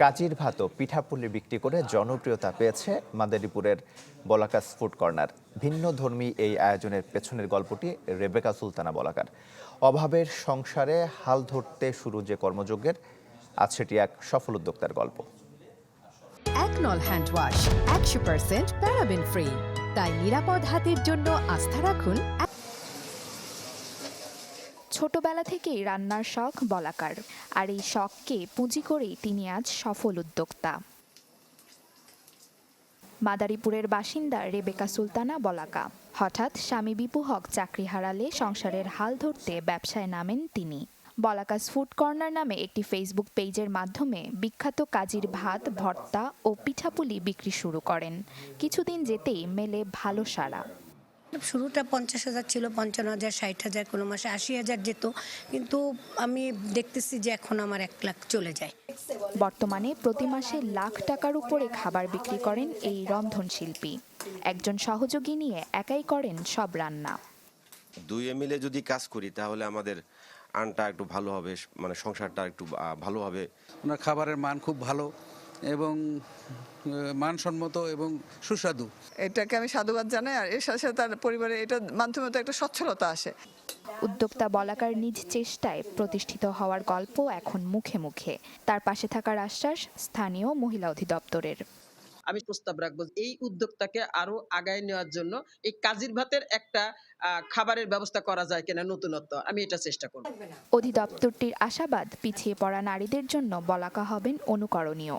কাজির ভাত পিঠাপুলি বিক্রি করে জনপ্রিয়তা পেয়েছে মাদারীপুরের বলাকাস ফুড কর্নার। ভিন্ন ধর্মী এই আয়োজনের পেছনের গল্পটি রেবেকা সুলতানা বলাকার। অভাবের সংসারে হাল ধরতে শুরু যে কর্মযজ্ঞের, আজ সেটি এক সফল উদ্যোক্তার গল্প। একনল হ্যান্ড ওয়াশ, একশো পার্সেন্ট প্যারাবেন ফ্রি। তাই নিরাপদ হাতের জন্য আস্থা রাখুন ছোটবেলা থেকেই রান্নার শখ বলাকার। আর এই শখকে পুঁজি করেই তিনি আজ সফল উদ্যোক্তা। মাদারীপুরের বাসিন্দা রেবেকা সুলতানা বলাকা। হঠাৎ স্বামী বিপু হক চাকরি হারালে সংসারের হাল ধরতে ব্যবসায় নামেন তিনি। বলাকাস ফুড কর্নার নামে একটি ফেসবুক পেজের মাধ্যমে বিখ্যাত কাজীর ভাত, ভর্তা ও পিঠাপুলি বিক্রি শুরু করেন। কিছুদিন যেতেই মেলে ভালো সাড়া। শুরুটা পঞ্চাশ হাজার ছিল পঞ্চান্ন হাজার ষাট হাজার কোনো মাসে আশি হাজার যেত। কিন্তু আমি দেখতেছি যে এখন আমার এক লাখ চলে যায়। বর্তমানে প্রতি মাসে লাখ টাকার উপরে খাবার বিক্রি করেন এই রন্ধনশিল্পী একজন সহযোগী নিয়ে একাই করেন সব রান্না। দুই মিলে যদি কাজ করি তাহলে আমাদের আনটা একটু ভালো হবে মানে সংসারটা একটু ভালো হবে। ওনার খাবারের মান খুব ভালো। এবং মানসম্মত এবং সুস্বাদু। এটাকে আমি সাধুবাদ জানাই আর এর সাথে সাথে তার পরিবারে এটার মাধ্যমে তো একটা সচ্ছলতা আসে। উদ্যোক্তা বলাকার নিজ চেষ্টায় প্রতিষ্ঠিত হওয়ার গল্প এখন মুখে মুখে। তার পাশে থাকার আশ্বাস স্থানীয় মহিলা অধিদপ্তরের। আমি প্রস্তাব রাখব এই উদ্যোক্তাকে আরও আগায় নেওয়ার জন্য এই কাজির ভাতের একটা আহ, খাবারের ব্যবস্থা করা যায় কিনা নতুনত্ব আমি এটা চেষ্টা করব। অধিদপ্তরটির আশাবাদ পিছিয়ে পড়া নারীদের জন্য বলাকা হবেন অনুকরণীয়।